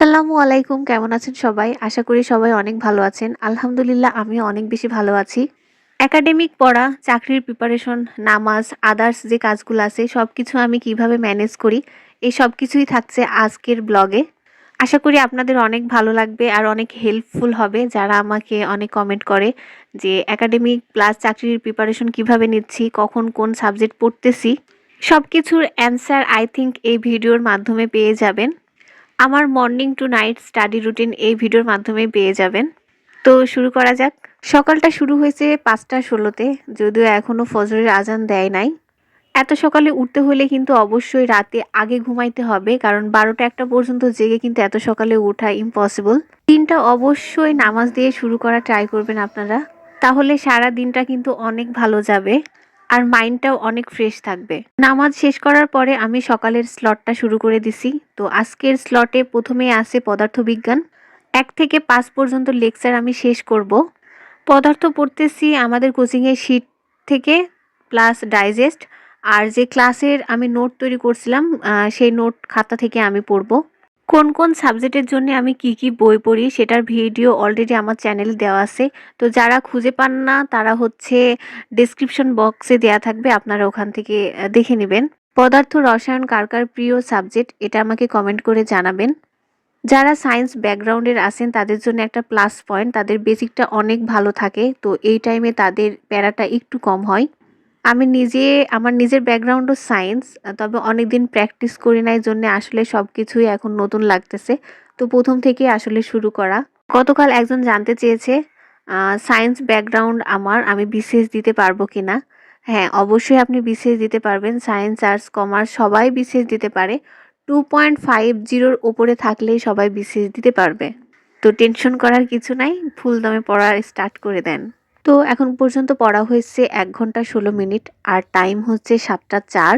আসসালামু আলাইকুম, কেমন আছেন সবাই? আশা করি সবাই অনেক ভালো আছেন। আলহামদুলিল্লাহ আমি অনেক বেশি ভালো আছি। একাডেমিক পড়া, চাকরির প্রিপারেশন নামাজ আদার্স যে কাজগুলো আছে সব কিছু আমি কীভাবে ম্যানেজ করি, এই সব কিছুই থাকছে আজকের ব্লগে আশা করি আপনাদের অনেক ভালো লাগবে আর অনেক হেল্পফুল হবে যারা আমাকে অনেক কমেন্ট করে যে একাডেমিক প্লাস চাকরির প্রিপারেশন কীভাবে নিচ্ছি, কখন কোন সাবজেক্ট পড়তেছি। সব কিছুর অ্যান্সার আই থিঙ্ক এই ভিডিওর মাধ্যমে পেয়ে যাবেন। আমার morning to night study routine এই ভিডিওর মাধ্যমে পেয়ে যাবেন। তো শুরু করা যাক। সকালটা শুরু হয়েছে পাঁচটা ষোলোতে, যদিও এখনও ফজরের আজান দেয় নাই। এত সকালে উঠতে হলে কিন্তু অবশ্যই রাতে আগে ঘুমাইতে হবে, কারণ বারোটা একটা পর্যন্ত জেগে কিন্তু এত সকালে ওঠা ইম্পসিবল দিনটা অবশ্যই নামাজ দিয়ে শুরু করা ট্রাই করবেন আপনারা। তাহলে সারা দিনটা কিন্তু অনেক ভালো যাবে। আর মাইন্ডটাও অনেক ফ্রেশ থাকবে। নামাজ শেষ করার পরে আমি সকালের স্লটটা শুরু করে দিছি। তো আজকের স্লটে প্রথমে আছে পদার্থবিজ্ঞান। এক থেকে পাঁচ পর্যন্ত লেকচার আমি শেষ করব। পদার্থ পড়তেছি আমাদের কোচিংয়ের শিট থেকে প্লাস ডাইজেস্ট আর যে ক্লাসের আমি নোট তৈরি করছিলাম সেই নোট খাতা থেকে আমি পড়ব। কোন কোন সাবজেক্টের জন্য আমি কি কি বই পড়ি সেটার ভিডিও অলরেডি আমার চ্যানেলে দেওয়া আছে। তো যারা খুঁজে পান না, তারা হচ্ছে ডিসক্রিপশন বক্সে দেয়া থাকবে, আপনারা ওখান থেকে দেখে নেবেন। পদার্থ রসায়ন কার কার প্রিয় সাবজেক্ট এটা আমাকে কমেন্ট করে জানাবেন। যারা সায়েন্স ব্যাকগ্রাউন্ডের আছেন, তাদের জন্য একটা প্লাস পয়েন্ট তাদের বেসিকটা অনেক ভালো থাকে, তো এই টাইমে তাদের প্যারাটা একটু কম হয়। আমি নিজে, আমার নিজের ব্যাকগ্রাউন্ডও সায়েন্স তবে অনেক দিন প্র্যাকটিস করি নাই জন্য আসলে সব কিছুই এখন নতুন লাগতেছে। তো প্রথম থেকে আসলে শুরু করা। গতকাল একজন জানতে চেয়েছে সায়েন্স ব্যাকগ্রাউন্ড আমার, আমি বিসিএস দিতে পারব কিনা? হ্যাঁ অবশ্যই আপনি বিসিএস দিতে পারবেন সায়েন্স আর্টস কমার্স সবাই বিসিএস দিতে পারে। টু পয়েন্ট ফাইভ জিরোর ওপরে থাকলেই সবাই বিসিএস দিতে পারবে। তো টেনশন করার কিছু নাই ফুল দমে পড়া স্টার্ট করে দেন। তো এখন পর্যন্ত পড়া হয়েছে এক ঘণ্টা ষোলো মিনিট, আর টাইম হচ্ছে সাতটা চার।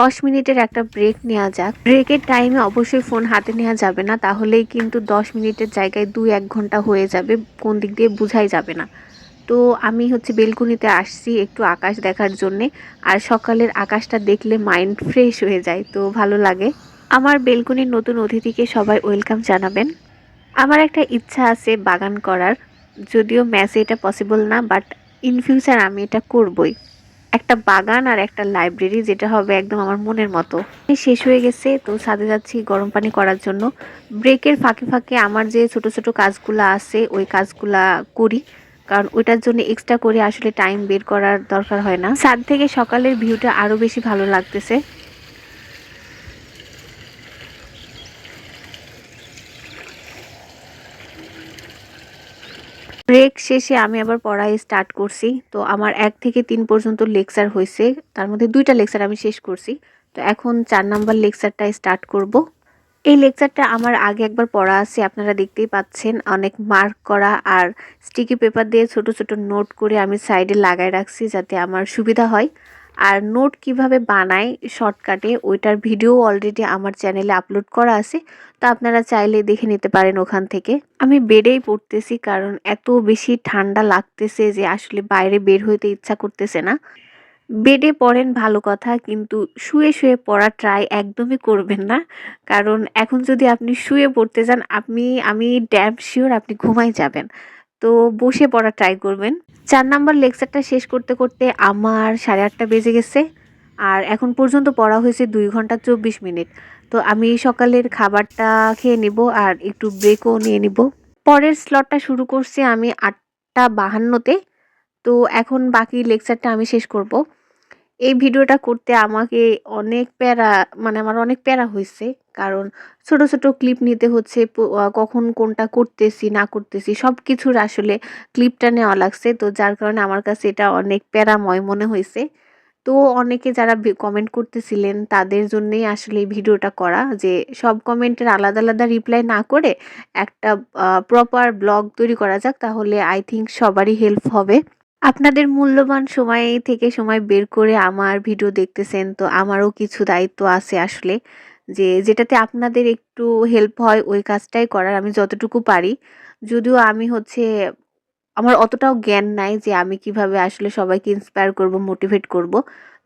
দশ মিনিটের একটা ব্রেক নেওয়া যাক। ব্রেকের টাইমে অবশ্যই ফোন হাতে নেওয়া যাবে না, তাহলেই কিন্তু দশ মিনিটের জায়গায় দুই এক ঘণ্টা হয়ে যাবে, কোন দিক দিয়ে বোঝাই যাবে না। তো আমি হচ্ছে বেলকুনিতে আসছি একটু আকাশ দেখার জন্যে, আর সকালের আকাশটা দেখলে মাইন্ড ফ্রেশ হয়ে যায়, তো ভালো লাগে। আমার বেলকুনির নতুন অতিথিকে সবাই ওয়েলকাম জানাবেন। আমার একটা ইচ্ছা আছে বাগান করার যদিও ম্যাচে এটা পসিবল না বাট ইন ফিউচার আমি এটা করবই। একটা বাগান আর একটা লাইব্রেরি যেটা হবে একদম আমার মনের মতো। শেষ হয়ে গেছে, তো ছাদে যাচ্ছি গরম পানি করার জন্য। ব্রেকের ফাঁকে ফাঁকে আমার যে ছোট ছোট কাজগুলো আছে, ওই কাজগুলা করি। কারণ ওইটার জন্য এক্সট্রা করে আসলে টাইম বের করার দরকার হয় না। ছাদ থেকে সকালের ভিউটা আরও বেশি ভালো লাগতেছে। ব্রেক শেষে আমি আবার পড়াই স্টার্ট করছি। তো আমার এক থেকে তিন পর্যন্ত লেকচার হয়েছে। তার মধ্যে দুইটা লেকচার আমি শেষ করছি। তো এখন চার নাম্বার লেকচারটা স্টার্ট করব। এই লেকচারটা আমার আগে একবার পড়া আছে, আপনারা দেখতেই পাচ্ছেন। অনেক মার্ক করা আর স্টিকি পেপার দিয়ে ছোট ছোট নোট করে আমি সাইডে লাগাই রাখছি যাতে আমার সুবিধা হয়। আর নোট কীভাবে বানাই শর্টকাটে ওইটার ভিডিও অলরেডি আমার চ্যানেলে আপলোড করা আছে, তো আপনারা চাইলে দেখে নিতে পারেন ওখান থেকে। আমি বেডেই পড়তেছি কারণ এত বেশি ঠান্ডা লাগতেছে যে আসলে বাইরে বের হইতে ইচ্ছা করতেছে না। বেডে পড়েন ভালো কথা, কিন্তু শুয়ে শুয়ে পড়া ট্রাই একদমই করবেন না। কারণ এখন যদি আপনি শুয়ে পড়তে যান, আপনি, আমি ড্যাম শিওর আপনি ঘুমাই যাবেন। তো বসে পড়া ট্রাই করবেন। চার নাম্বার লেকচারটা শেষ করতে করতে আমার সাড়ে আটটা বেজে গেছে আর এখন পর্যন্ত পড়া হয়েছে দুই ঘণ্টা চব্বিশ মিনিট। তো আমি সকালের খাবারটা খেয়ে নিব আর একটু ব্রেকও নিয়ে নিব। পরের স্লটটা শুরু করছি আমি আটটা বাহান্নতে। তো এখন বাকি লেকচারটা আমি শেষ করব। এই ভিডিওটা করতে আমাকে অনেক প্যারা মানে আমার অনেক প্যারা হয়েছে। কারণ ছোট ছোট ক্লিপ নিতে হচ্ছে কখন কোনটা করতেছি, না করতেছি সব কিছুর আসলে ক্লিপটা নেওয়া লাগছে। তো যার কারণে আমার কাছে এটা অনেক প্যারাময় মনে হয়েছে। তো অনেকে যারা কমেন্ট করতেছিলেন, তাদের জন্যই আসলে এই ভিডিওটা করা। যে সব কমেন্টের আলাদা আলাদা রিপ্লাই না করে একটা প্রপার ব্লগ তৈরি করা যাক, তাহলে আই থিঙ্ক সবারই হেল্প হবে। আপনাদের মূল্যবান সময় থেকে সময় বের করে আমার ভিডিও দেখতেছেন, তো আমারও কিছু দায়িত্ব আছে আসলে। যে যেটাতে আপনাদের একটু হেল্প হয়, ওই কাজটাই করার আমি যতটুকু পারি। যদিও আমি হচ্ছে, আমার অতটাও জ্ঞান নাই যে আমি কীভাবে আসলে সবাইকে ইন্সপায়ার করব মোটিভেট করব।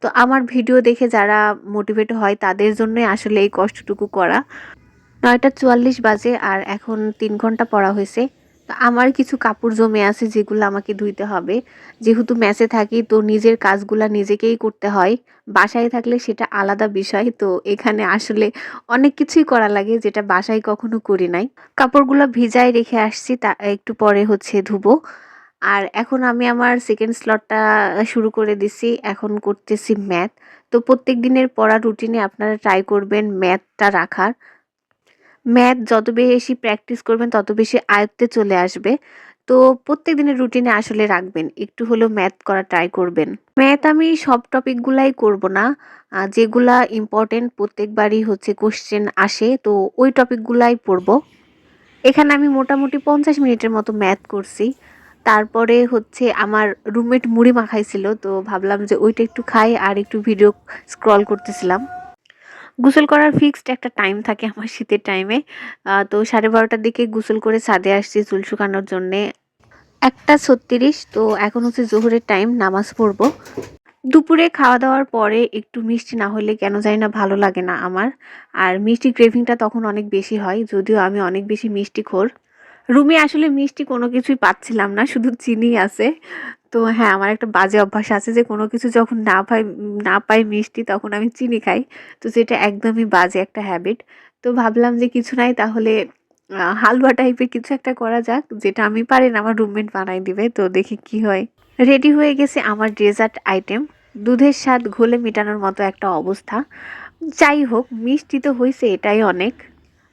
তো আমার ভিডিও দেখে যারা মোটিভেট হয়, তাদের জন্যই আসলে এই কষ্টটুকু করা। নয়টা চুয়াল্লিশ বাজে আর এখন তিন ঘণ্টা পড়া হয়েছে। তো আমার কিছু কাপড় জমে আছে যেগুলো আমাকে ধুইতে হবে। যেহেতু ম্যাচে থাকি, তো নিজের কাজগুলা নিজেকেই করতে হয়। বাসায় থাকলে সেটা আলাদা বিষয়, তো এখানে আসলে অনেক কিছুই করা লাগে যেটা বাসায় কখনো করি নাই। কাপড়গুলো ভিজায় রেখে আসছি, তা একটু পরে হচ্ছে ধুবো। আর এখন আমি আমার সেকেন্ড স্লটটা শুরু করে দিছি, এখন করতেছি ম্যাথ। তো প্রত্যেক দিনের পড়া রুটিনে আপনারা ট্রাই করবেন ম্যাথটা রাখার। ম্যাথ যত বেশি প্র্যাকটিস করবেন, তত বেশি আয়ত্তে চলে আসবে। তো প্রত্যেক দিনের রুটিনে আসলে রাখবেন, একটু হলেও ম্যাথ করা ট্রাই করবেন। ম্যাথ আমি সব টপিকগুলাই করব না যেগুলা ইম্পর্টেন্ট প্রত্যেকবারই হচ্ছে কোশ্চেন আসে, তো ওই টপিকগুলাই পড়ব। এখানে আমি মোটামুটি পঞ্চাশ মিনিটের মতো ম্যাথ করছি। তারপরে হচ্ছে আমার রুমমেট মুড়ি মাখাইছিল, তো ভাবলাম যে ওইটা একটু খাই আর একটু ভিডিও স্ক্রল করতেছিলাম। গোসল করার ফিক্সড একটা টাইম থাকে আমার শীতের টাইমে তো সাড়ে বারোটার দিকে গোসল করে ছাদে আসছি চুল শুকানোর জন্যে। একটা ছত্রিশ, তো এখন হচ্ছে জোহরের টাইম নামাজ পড়ব। দুপুরে খাওয়া দাওয়ার পরে একটু মিষ্টি না হলে কেন জানি না ভালো লাগে না আমার। আর মিষ্টি ক্রেভিংটা তখন অনেক বেশি হয়, যদিও আমি অনেক বেশি মিষ্টি খোর। রুমে আসলে মিষ্টি কোনো কিছুই পাচ্ছিলাম না, শুধু চিনি আছে। তো হ্যাঁ আমার একটা বাজে অভ্যাস আছে যে কোনো কিছু যখন না পাই না পাই মিষ্টি তখন আমি চিনি খাই। তো সেটা একদমই বাজে একটা হ্যাবিট তো ভাবলাম যে কিছু নাই, তাহলে হালুয়া টাইপের কিছু একটা করা যাক, যেটা আমি পারি না, আমার রুমমেট বানাই দিবে। তো দেখি কি হয়। রেডি হয়ে গেছে আমার ডেজার্ট আইটেম দুধের স্বাদ ঘোলে মেটানোর মতো একটা অবস্থা। যাই হোক, মিষ্টি তো হয়েছে এটাই অনেক।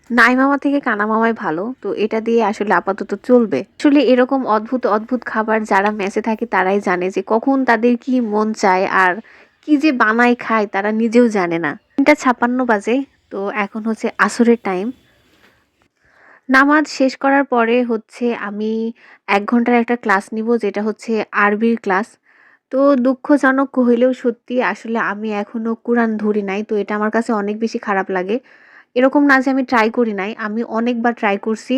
নাই মামা থেকে কানা মামাই ভালো, তো এটা দিয়ে আসলে আপাতত চলবে। আসলে এরকম অদ্ভুত অদ্ভুত খাবার যারা মেসে থাকে তারাই জানে যে কখন তাদের কি মন চায় আর কি যে বানায় খায় তারা নিজেও জানে না। তিনটা ছাপান্ন বাজে, তো এখন হচ্ছে আসরের টাইম। নামাজ শেষ করার পরে হচ্ছে আমি এক ঘণ্টার একটা ক্লাস নিব, যেটা হচ্ছে আরবির ক্লাস। তো দুঃখজনক হইলেও সত্যি আসলে আমি এখনও কোরআন ধরি নাই, তো এটা আমার কাছে অনেক বেশি খারাপ লাগে। এরকম না যে আমি ট্রাই করি নাই, আমি অনেকবার ট্রাই করছি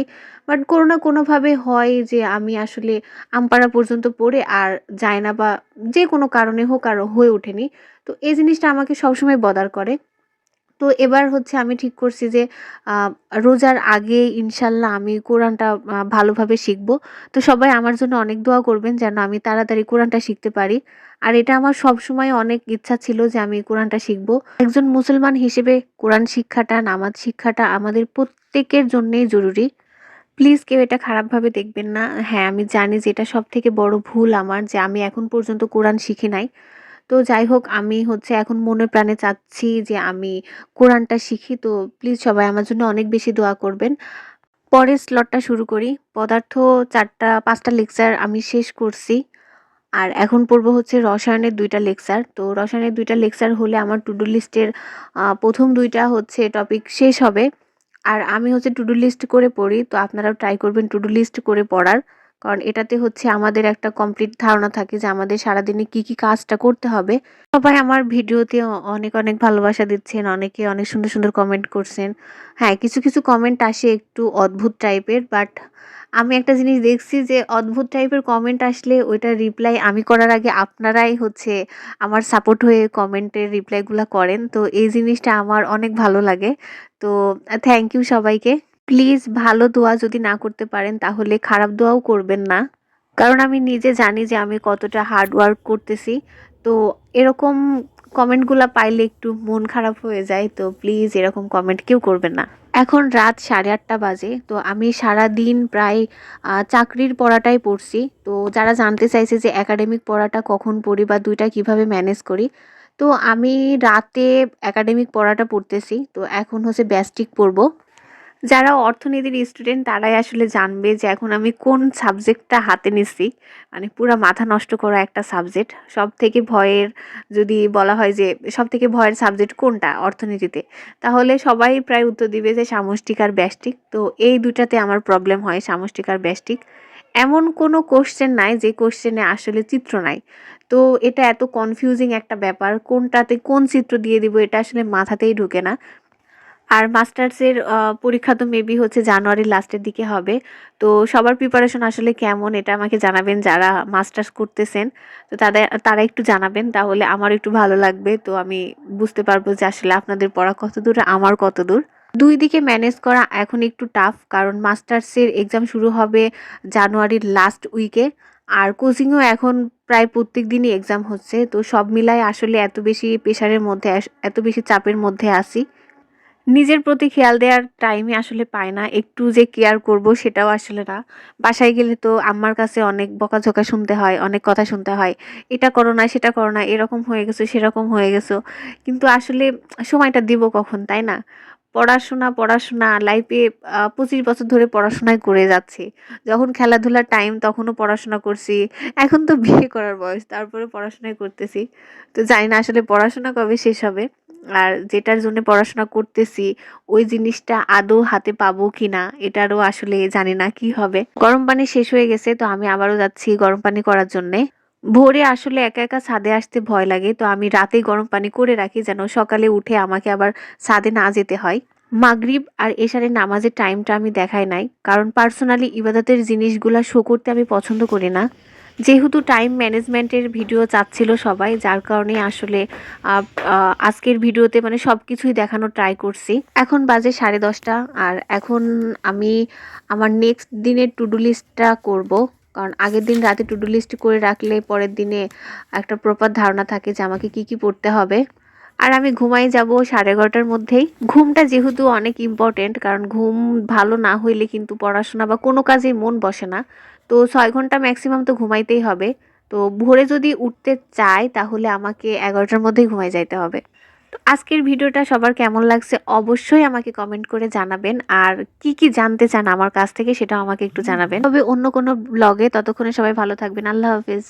বাট কোনো না কোনোভাবে হয় যে আমি আসলে আমপাড়া পর্যন্ত পড়ে আর যায় না বা যে কোনো কারণে হোক আর হয়ে ওঠেনি। তো এই জিনিসটা আমাকে সবসময় বদার করে। তো এবার হচ্ছে আমি ঠিক করছি যে রোজার আগে ইনশাল্লাহ আমি কোরআনটা ভালোভাবে শিখব। তো সবাই আমার জন্য অনেক দোয়া করবেন যেন আমি তাড়াতাড়ি কোরআনটা শিখতে পারি। আর এটা আমার সব সময় অনেক ইচ্ছা ছিল যে আমি কোরআনটা শিখব। একজন মুসলমান হিসেবে কোরআন শিক্ষাটা, নামাজ শিক্ষাটা আমাদের প্রত্যেকের জন্যই জরুরি। প্লিজ কেউ এটা খারাপভাবে দেখবেন না। হ্যাঁ আমি জানি যে এটা সব থেকে বড় ভুল আমার যে আমি এখন পর্যন্ত কোরআন শিখি নাই। তো যাই হোক, আমি হচ্ছে এখন মনে প্রাণে চাচ্ছি যে আমি কোরআনটা শিখি। তো প্লিজ সবাই আমার জন্য অনেক বেশি দোয়া করবেন। পরের স্লটটা শুরু করি। পদার্থ চারটা, পাঁচটা লেকচার আমি শেষ করছি। আর এখন পড়ব হচ্ছে রসায়নের দুইটা লেকচার তো রসায়নের দুইটা লেকচার হলে আমার টুডু লিস্টের প্রথম দুইটা হচ্ছে টপিক শেষ হবে। আর আমি হচ্ছে টুডু লিস্ট করে পড়ি। তো আপনারাও ট্রাই করবেন টুডু লিস্ট করে পড়ার। কারণ এটাতে হচ্ছে আমাদের একটা কমপ্লিট ধারণা থাকে যে আমাদের সারাদিনে কি কি কাজটা করতে হবে। সবাই আমার ভিডিওতে অনেক অনেক ভালোবাসা দিচ্ছেন, অনেকে অনেক সুন্দর সুন্দর কমেন্ট করছেন। হ্যাঁ কিছু কিছু কমেন্ট আসে একটু অদ্ভুত টাইপের বাট আমি একটা জিনিস দেখছি যে অদ্ভুত টাইপের কমেন্ট আসলে ওইটা রিপ্লাই আমি করার আগে আপনারাই হচ্ছে আমার সাপোর্ট হয়ে কমেন্টের রিপ্লাইগুলো করেন। তো এই জিনিসটা আমার অনেক ভালো লাগে। তো থ্যাংক ইউ সবাইকে। প্লিজ ভালো দোয়া যদি না করতে পারেন, তাহলে খারাপ দোয়াও করবেন না। কারণ আমি নিজে জানি যে আমি কতটা হার্ড ওয়ার্ক করতেছি। তো এরকম কমেন্টগুলো পাইলে একটু মন খারাপ হয়ে যায়, তো প্লিজ এরকম কমেন্ট কেউ করবেন না। এখন রাত সাড়ে আটটা বাজে, তো আমি সারা দিন প্রায় চাকরির পড়াটাই পড়ছি। তো যারা জানতে চাইছে যে একাডেমিক পড়াটা কখন পড়ি বা দুইটা কীভাবে ম্যানেজ করি, তো আমি রাতে একাডেমিক পড়াটা পড়তেছি। তো এখন হচ্ছে ব্যাস্টিক পড়ব। যারা অর্থনীতির স্টুডেন্ট তারাই আসলে জানবে যে এখন আমি কোন সাবজেক্টটা হাতে নিচ্ছি মানে পুরা মাথা নষ্ট করা একটা সাবজেক্ট সব থেকে ভয়ের যদি বলা হয় যে সব থেকে ভয়ের সাবজেক্ট কোনটা অর্থনীতিতে? তাহলে সবাই প্রায় উত্তর দিবে যে সামষ্টিক আর ব্যষ্টিক। তো এই দুটাতে আমার প্রবলেম হয়, সামষ্টিক আর ব্যষ্টিক। এমন কোনো কোশ্চেন নাই যে কোশ্চেনে আসলে চিত্র নাই। তো এটা এত কনফিউজিং একটা ব্যাপার, কোনটাতে কোন চিত্র দিয়ে দিব, এটা আসলে মাথাতেই ঢুকে না। আর মাস্টার্সের পরীক্ষা তো মেবি হচ্ছে জানুয়ারির লাস্টের দিকে হবে। তো সবার প্রিপারেশন আসলে কেমন এটা আমাকে জানাবেন যারা মাস্টার্স করতেছেন। তো তাদের, তারা একটু জানাবেন, তাহলে আমার একটু ভালো লাগবে। তো আমি বুঝতে পারব যে আসলে আপনাদের পড়া কত দূর, আমার কত দূর। দুই দিকে ম্যানেজ করা এখন একটু টাফ কারণ মাস্টার্সের এক্সাম শুরু হবে জানুয়ারির লাস্ট উইকে আর কোচিংও এখন প্রায় প্রত্যেক দিনই এক্সাম হচ্ছে। তো সব মিলায় আসলে এত বেশি প্রেশারের মধ্যে, এত বেশি চাপের মধ্যে আসি নিজের প্রতি খেয়াল দেওয়ার টাইমই আসলে পায় না। একটু যে কেয়ার করব সেটাও আসলে না। বাসায় গেলে তো আম্মার কাছে অনেক বকাঝোকা শুনতে হয়, অনেক কথা শুনতে হয়। এটা করো না, সেটা করো না, এরকম হয়ে গেছো, সেরকম হয়ে গেছো। কিন্তু আসলে সময়টা দিব কখন, তাই না? পড়াশোনা পড়াশোনা লাইফে পঁচিশ বছর ধরে পড়াশোনায় করে যাচ্ছি। যখন খেলাধুলার টাইম তখনও পড়াশোনা করছি। এখন তো বিয়ে করার বয়স তারপরে পড়াশোনায় করতেছি। তো জানি না আসলে পড়াশোনা কবে শেষ হবে। আর যেটার জন্য পড়াশোনা করতেছি, ওই জিনিসটা আদৌ হাতে পাবো কিনা, এটারও আসলে জানি না কি হবে। গরম পানি শেষ হয়ে গেছে, তো আমি আবারও যাচ্ছি গরম পানি করার জন্যে। ভোরে আসলে একা একা ছাদে আসতে ভয় লাগে, তো আমি রাতে গরম পানি করে রাখি যেন সকালে উঠে আমাকে আবার ছাদে না যেতে হয়। মাগরিব আর এশারের নামাজের টাইমটা আমি দেখাই নাই, কারণ পার্সোনালি ইবাদতের জিনিসগুলা শো করতে আমি পছন্দ করি না। যেহেতু টাইম ম্যানেজমেন্টের ভিডিও চাচ্ছিল সবাই, যার কারণে আসলে আজকের ভিডিওতে মানে সব কিছুই দেখানোর ট্রাই করছি। এখন বাজে সাড়ে দশটা, আর এখন আমি আমার নেক্সট দিনের টু ডু লিস্টটা করব। কারণ আগের দিন রাতে টু ডু লিস্ট করে রাখলে পরের দিনে একটা প্রপার ধারণা থাকে যে আমাকে কী কী পড়তে হবে। আর আমি ঘুমাই যাব সাড়ে এগারোটার মধ্যেই। ঘুমটা যেহেতু অনেক ইম্পর্টেন্ট কারণ ঘুম ভালো না হইলে কিন্তু পড়াশোনা বা কোনো কাজেই মন বসে না। তো ছয় ঘণ্টা ম্যাক্সিমাম তো ঘুমাইতেই হবে। তো ভোরে যদি উঠতে চাই তাহলে আমাকে এগারোটার মধ্যেই ঘুমাই যাইতে হবে। তো আজকের ভিডিওটা সবার কেমন লাগছে অবশ্যই আমাকে কমেন্ট করে জানাবেন। আর কি কি জানতে চান আমার কাছ থেকে সেটাও আমাকে একটু জানাবেন। তবে অন্য কোনো ব্লগে ততক্ষণে সবাই ভালো থাকবেন। আল্লাহ হাফিজ।